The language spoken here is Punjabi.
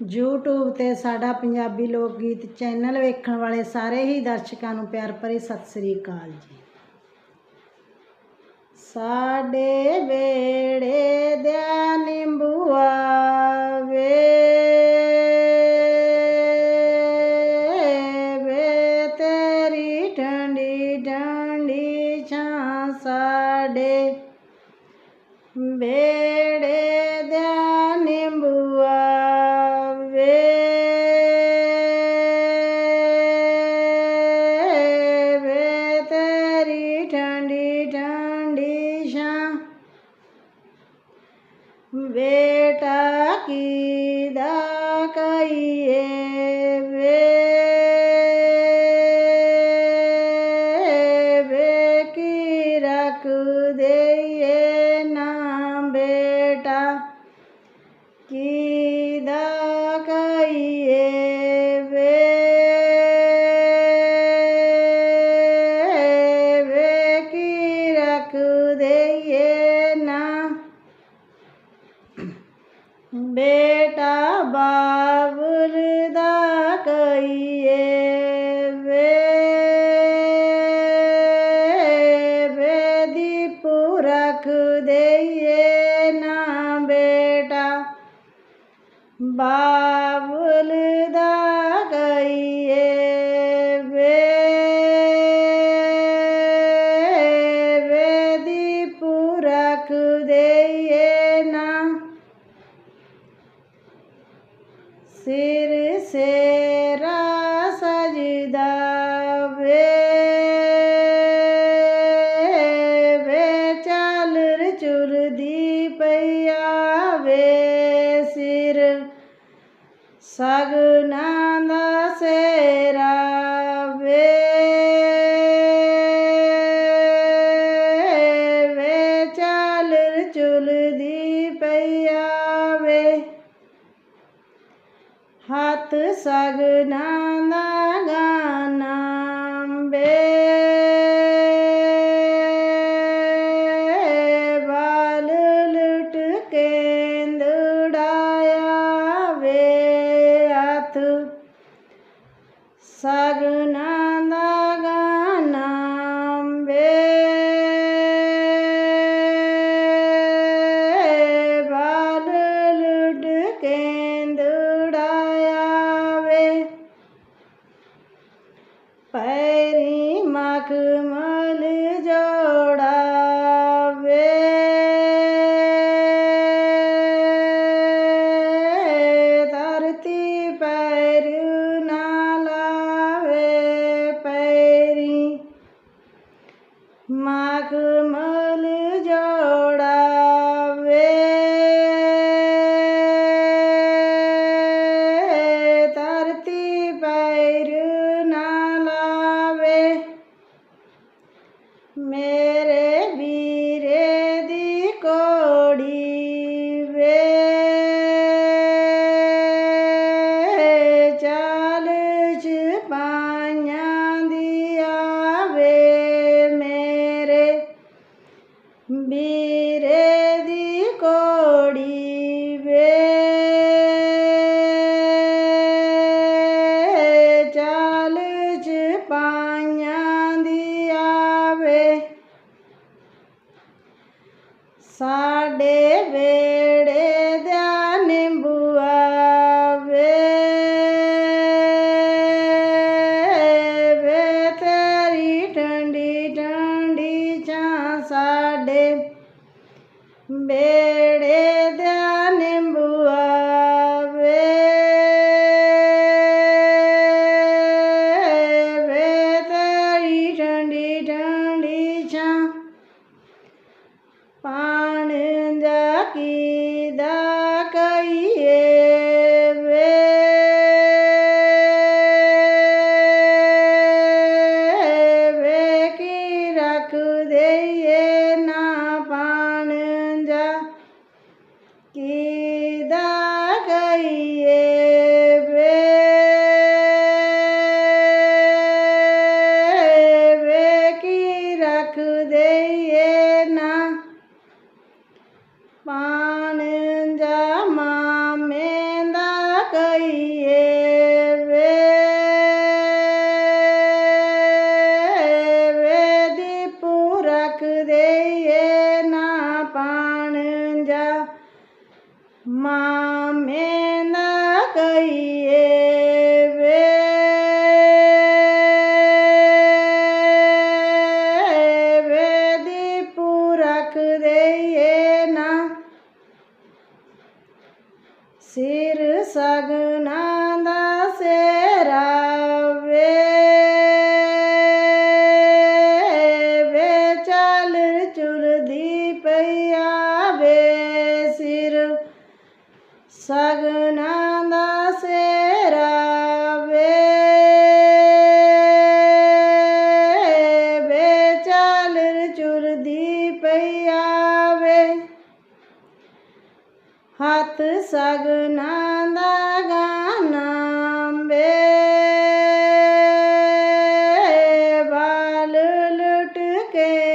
YouTube ਤੇ ਸਾਡਾ ਪੰਜਾਬੀ ਲੋਕ ਗੀਤ ਚੈਨਲ ਵੇਖਣ ਵਾਲੇ ਸਾਰੇ ਹੀ ਦਰਸ਼ਕਾਂ ਨੂੰ ਪਿਆਰ ਭਰੀ ਸਤਿ ਸ੍ਰੀ ਅਕਾਲ ਜੀ। ਸਾਡੇ ਵੇੜੇ ਦਿਆ ਨਿੰਬੂਆ ਬਾਬੁਲ ਗਈਏ ਕਈਏ ਵੇ। ਵੇ ਦੀਪੂ ਰੱਖ ਦੇਈਏ ਨਾ। ਸਿਰ ਸੇਰਾ ਸਗਨਾ ਦਾ ਸੇਰਾ ਵੇ ਵੇ ਚਾਲਰ ਚੁਲਦੀ ਪਈਆ ਵੇ ਹੱਥ ਸਗਨਾ ਦਾ ਗਾਨਾ ਵੇ ਸਗਨਾ Jair. ਪਾਈਆਂ ਦੀ ਆਵੇ। ਸਾਡੇ ਵੇ ਹੱਥ ਸਗਨਾ ਦਾ ਗਾਨਾ ਬੇ। ਬਾਲ ਲੁਟ ਕੇ